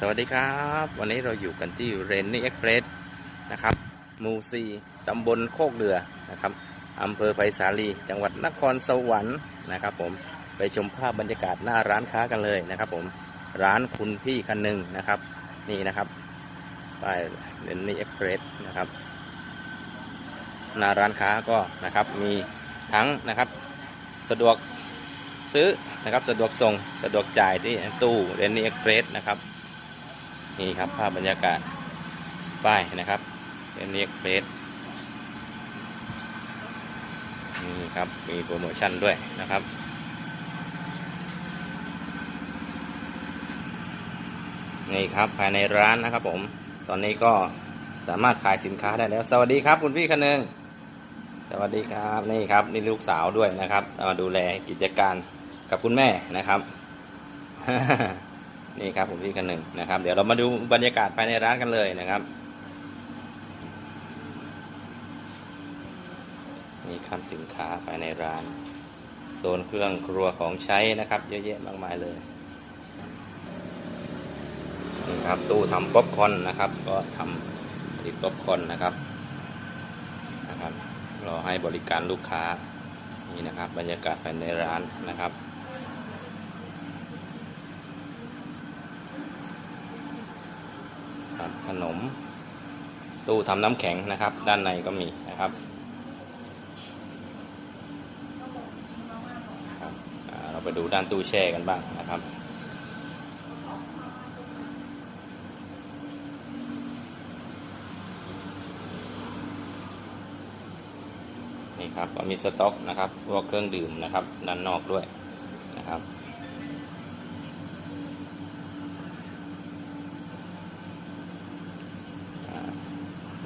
สวัสดีครับ วันนี้เราอยู่กันที่เรนนี่เอ็กเพรสนะครับหมูซีตำบลโคกเรือนะครับอำเภอไผ่สาลี จังหวัดนครสวรรค์นะครับ ผมไปชมภาพบรรยากาศหน้าร้านค้ากันเลยนะครับ ผมร้านคุณพี่คันหนึ่งนะครับ นี่นะครับป้ายเรนนี่เอ็กเพรสนะครับ หน้าร้านค้าก็นะครับมีทั้งนะครับ สะดวกซื้อนะครับสะดวกส่งสะดวกจ่ายที่ตู้เรนนี่เอ็กเพรสนะครับ นี่ครับภาพบรรยากาศป้ายนะครับเป็นเรียกเพสนี่ครับมีโปรโมชั่นด้วยนะครับนี่ครับภายในร้านนะครับผม ตอนนี้ก็สามารถขายสินค้าได้แล้ว สวัสดีครับคุณพี่คนหนึ่งสวัสดีครับนี่ครับนี่ลูกสาวด้วยนะครับมาดูแลกิจการกับคุณแม่นะครับ นี่ครับผมพี่คันหนึ่งนะครับ เดี๋ยวเรามาดูบรรยากาศภายในร้านกันเลยนะครับนี่ครับสินค้าภายในร้าน โซนเครื่องครัวของใช้นะครับ เยอะแยะมากมายเลยนี่ครับตู้ทำป๊อปคอนนะครับ ก็ทำผลิตป๊อปคอนนะครับนะครับรอให้บริการลูกค้านี่นะครับ บรรยากาศภายในร้านนะครับ ครับข นม ตู้ทำน้ำแข็งนะครับ ด้านในก็มีนะครับเราไปดูด้านตู้แช่กันบ้างนะครับนี่ครับก็มีสต็อกนะครับพวกเครื่องดื่มนะครับ ด้านนอกด้วยนะครับ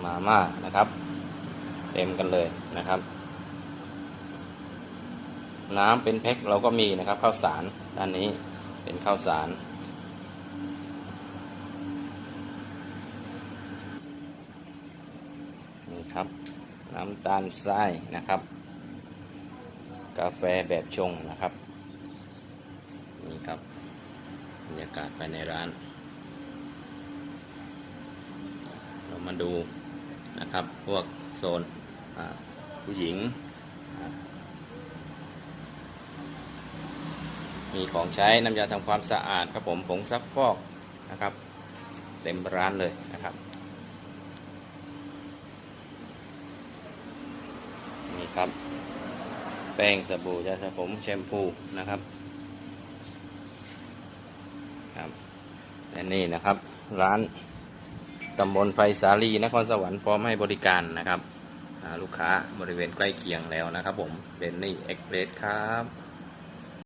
มาม่านะครับ เต็มกันเลยนะครับ น้ำเป็นแพ็คเราก็มีนะครับข้าวสารด้านนี้เป็นข้าวสาร นี่ครับ น้ำตาลทรายนะครับ กาแฟแบบชงนะครับ นี่ครับบรรยากาศภายในร้าน เรามาดู นะครับ พวกโซนผู้หญิง มีของใช้น้ำยาทำความสะอาดครับผมผงซักฟอกนะครับ เต็มร้านเลยนะครับนี่ครับแป้งสบู่ยาสระผมแชมพูนะครับครับและนี่นะครับร้าน ตำบลไฟสาลีนครสวรรค์พร้อมให้บริการนะครับลูกค้าบริเวณใกล้เคียงแล้วนะครับผมเบนนี่เอ็กเพรสครับ